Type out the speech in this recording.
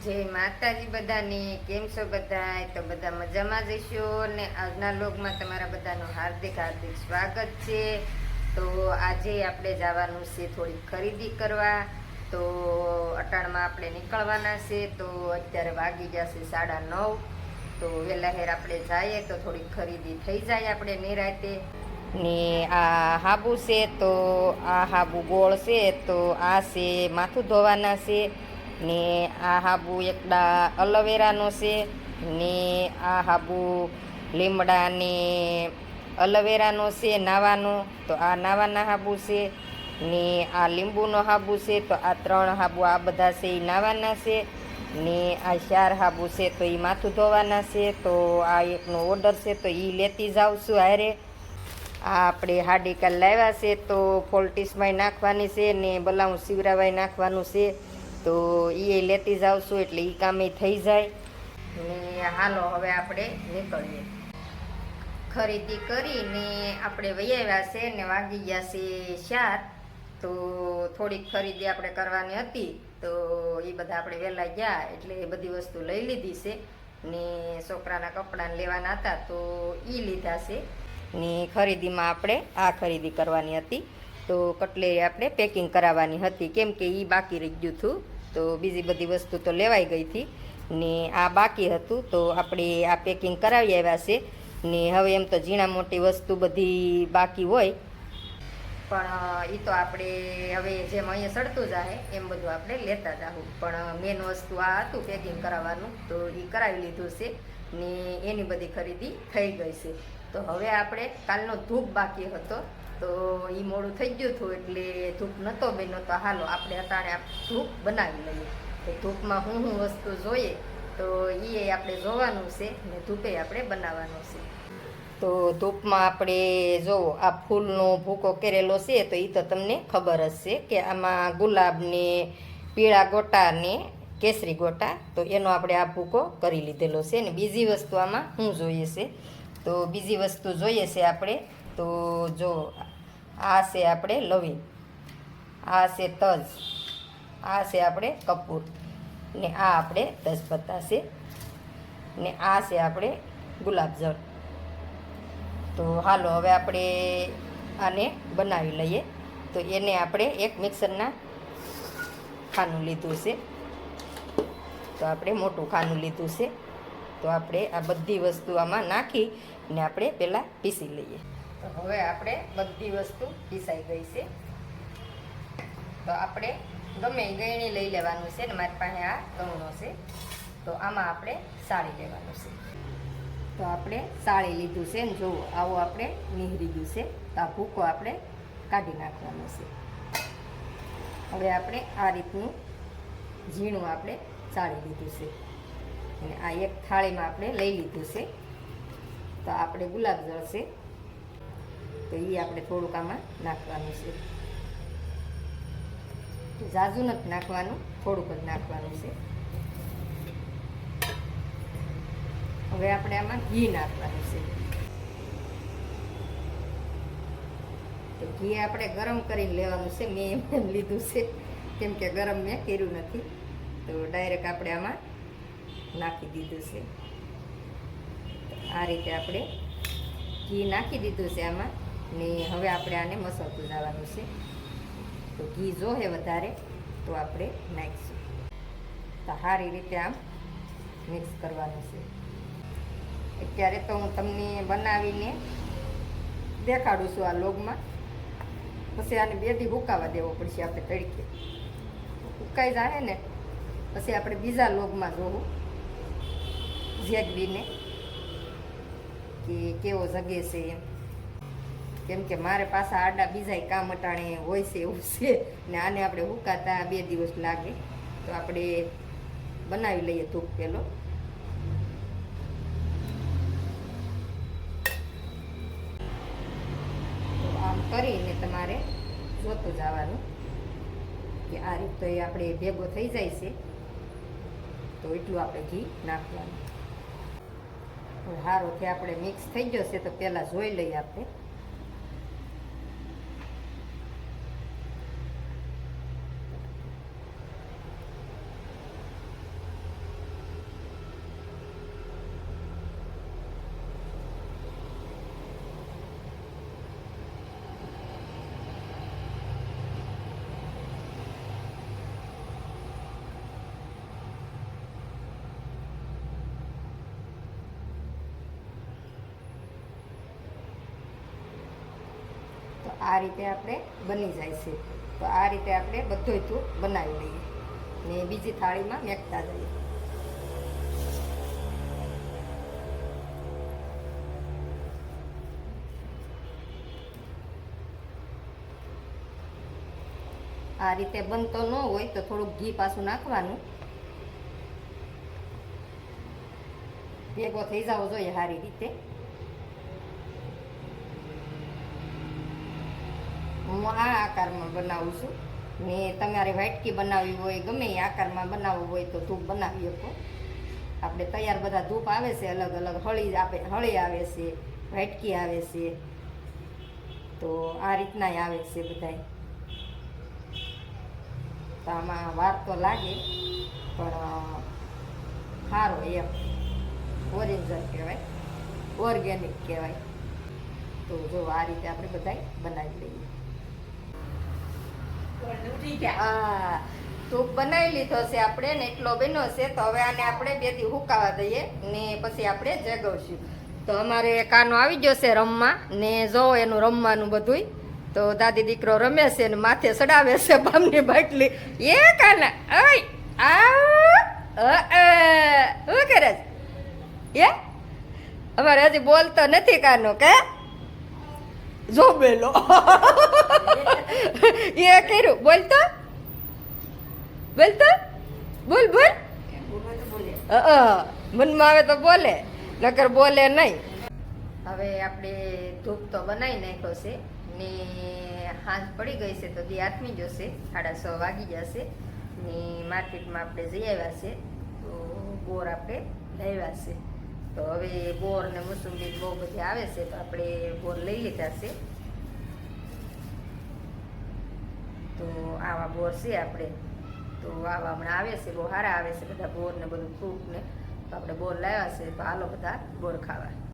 જય માતાજી બધાને, કેમ છો બધા તો બધા મજામાં જઈશો ને આજના લોગમાં તમારા બધાનું હાર્દિક હાર્દિક સ્વાગત છે. તો આજે આપણે જવાનું છે થોડી ખરીદી કરવા. તો અટાણમાં આપણે નીકળવાના છે, તો અત્યારે વાગી ગયા છે સાડા નવ. તો વહેલાહેર આપણે જઈએ તો થોડી ખરીદી થઈ જાય આપણે નિરાતે ને આ હાબુ છે, તો આ હાબુ ગોળ છે, તો આ છે, માથું ધોવાના છે. ને આ હાબુ એકડા અલવેરાનો છે ને આ હાબુ લીમડા ને અલવેરાનો છે નાવાનો તો આ નાવાના હાબુ છે ને આ લીંબુનો હાબુ છે તો આ ત્રણ હાબુ આ બધા છે એ નાવાના છે ને આ ચાર હાબુ છે તો એ માથું ધોવાના છે તો આ એકનો ઓર્ડર છે તો એ લેતી જાઉં છું હારે આ આપણે હાડી કાલ લાવ્યા છે તો ફોલ્ટીસમાં નાખવાની છે ને બલાઉ શિવરાવાય નાખવાનું છે તો એ લેતી જાઉં છું એટલે એ કામે થઈ જાય. ને હાલો હવે આપણે નીકળીએ. ખરીદી કરીને આપણે વૈયાવ્યા છે ને વાગી ગયા છે ચાર. તો થોડીક ખરીદી આપણે કરવાની હતી. તો એ બધા આપણે વહેલા ગયા એટલે એ બધી વસ્તુ લઈ લીધી છે. ને છોકરાના કપડાં લેવાના હતા તો એ લીધા છે. ને ખરીદીમાં આપણે આ ખરીદી કરવાની હતી. તો કટલેરી આપણે પેકિંગ કરાવવાની હતી. કેમ કે એ બાકી રહી ગયું હતું. તો બીજી બધી વસ્તુ તો લેવાઈ ગઈ હતી. ને આ બાકી હતું, તો આપણે આ પેકિંગ કરાવી આવ્યા છે. ને હવે એમ તો ઝીણા મોટી વસ્તુ બધી બાકી હોય. પણ એ તો આપણે હવે જેમ અહીંયા સડતું જાય, એમ બધું આપણે લેતા જાવું પણ મેન વસ્તુ આ હતું પેકિંગ કરાવવાનું, તો એ કરાવી લીધું છે. ને એની બધી ખરીદી થઈ ગઈ છે. તો હવે આપણે કાલનો ધૂપ બાકી હતો. તો એ મોડું થઈ ગયું હતું એટલે ધૂપ નહોતો બન્યો તો હાલો, આપણે આ ધૂપ બનાવી લઈએ. તો ધૂપમાં હું હું વસ્તુ જોઈએ તો એ આપણે જોવાનું છે ને ધૂપે આપણે બનાવવાનું છે. તો ધૂપમાં આપણે જો આ ફૂલનો ભૂકો કરેલો છે તો એ તો તમને ખબર જ છે કે આમાં ગુલાબને, પીળા ગોટા ને કેસરી ગોટા, તો એનો આપણે આ ભૂકો કરી લીધેલો છે ને બીજી વસ્તુ આમાં હું જોઈએ છે. તો બીજી વસ્તુ જોઈએ છે આપણે, તો જો આ છે આપણે લવિંગ. આ છે તજ. આ છે આપણે કપૂર. ને આ આપણે તજપત્તા છે. ને આ છે આપણે ગુલાબજળ. તો હાલો, હવે આપણે આને બનાવી લઈએ. તો એને આપણે એક મિક્સરના ખાનું લીધું છે. તો આપણે મોટું ખાનું લીધું છે. તો આપણે આ બધી વસ્તુ આમાં નાખી ને આપણે પહેલાં પીસી લઈએ. તો હવે આપણે બધી વસ્તુ પીસાઈ ગઈ છે. તો આપણે ગમે એ ગયણી લઈ લેવાનું છે ને મારી પાસે આ ગૌણો છે. તો આમાં આપણે સાળી લેવાનું છે. તો આપણે સાળી લીધું છે ને જુઓ આવો આપણે નીહરી ગયું છે. તો આ ભૂકો આપણે કાઢી નાખવાનો છે. હવે આપણે આ રીતનું ઝીણું આપણે સાળી લીધું છે. અને આ એક થાળીમાં આપણે લઈ લીધું છે. તો આપણે ગુલાબજળ છે. તો એ આપણે થોડુંક આમાં નાખવાનું છે. ઝાઝુ નથી નાખવાનું, થોડુંક જ નાખવાનું છે. હવે આપણે આમાં ઘી નાખવાનું છે. તો ઘી આપણે ગરમ કરીને લેવાનું છે, મેં એમ લીધું છે. કેમ કે ગરમ મેં કર્યું નથી. તો ડાયરેક્ટ આપણે આમાં નાખી દીધું છે. આ રીતે આપણે ઘી નાખી દીધું છે આમાં. ને હવે આપણે આને મસળતું જવાનું છે. તો ઘી જોહે વધારે, તો આપણે નાખીશું. તો સારી રીતે આમ મિક્સ કરવાનું છે. અત્યારે તો હું તમને બનાવીને દેખાડું છું આ લોગમાં. પછી આને બે દી હુકાવા દેવો પડશે આપણે તડકે. હુકાઈ જાય ને, પછી આપણે બીજા લોગમાં જોવું. ઝેગવીને કે કેવો જગે છે એમ. કેમ કે મારે પાછા આડા બીજા કામ અટાણે હોય છે, એવું છે. ને આને આપણે હુકાતા બે દિવસ લાગે. તો આપણે બનાવી લઈએ ધૂપ પેલો આમ કરીને તમારે જોતું જવાનું કે આ રીતે આપણે ભેગો થઈ જાય છે. તો એટલું આપણે ઘી નાખવાનું. સારું આપણે મિક્સ થઈ ગયો છે, તો પહેલાં જોઈ લઈએ આપણે. આ રીતે આપણે બની જાય છે. તો આ રીતે આપણે બધુંય તું બનાવી લઈએ. ને બીજી થાળીમાં મેકતા જઈએ. આ રીતે બનતો ન હોય તો થોડુંક ઘી પાછું નાખવાનું. ભેગો થઈ જવો જોઈએ સારી રીતે. હું આ આકારમાં બનાવું છું. ને તમારે વાટકી બનાવવી હોય, ગમે એ આકારમાં બનાવવું હોય તો ધૂપ બનાવી શકો. આપણે તૈયાર બધા ધૂપ આવે છે, અલગ અલગ હળી આપે, હળી આવે છે, વાટકી આવે છે. તો આ રીતના આવે છે બધાય. તો આમાં વાર તો લાગે, પણ સારો એમ. ઓરિજિનલ કહેવાય. ઓર્ગેનિક કહેવાય. તો જો આ રીતે આપણે બધાય બનાવી લઈએ. આ ધૂપ બનાવી લીધો છે આપણે ને એટલો બન્યો છે, તો હવે આને આપણે બે દી હુકાવા દઈએ ને પછી આપણે જગવશું. તો અમારે કાનો આવી ગયો છે રમવા ને જો એનું રમવાનું બધુંય, તો દાદી દીકરો રમે છે ને માથે ચડાવે છે બામની બાટલી. એ કાના અય આ શું કરે છે? એ અમારે હજી બોલતો નથી કાનો, કે જો બેલો એ કર્યું બોલતો બોલતો બોલ બોલ મનમાં આવે તો બોલે નકર બોલે નહીં હવે આપણે ધૂપ તો બનાવી નાખ્યો છે. ને હાથ પડી ગઈ છે તો દી આથમી જશે. સાડા છ વાગી જશે. ને માર્કેટમાં આપણે જઈ આવ્યા છે. તો બોર આપણે લાવ્યા છે. તો હવે બોર ને મોસંબી બહુ બધી આવે છે, તો આપણે બોર લઈ લીધા છે. તો આવા બોર છે આપણે. તો આવા હમણાં આવે છે, બહુ સારા આવે છે બધા બોર ને બધું ફ્રૂટ ને. તો આપણે બોર લાવ્યા છે, તો હાલો બધા બોર ખાવા.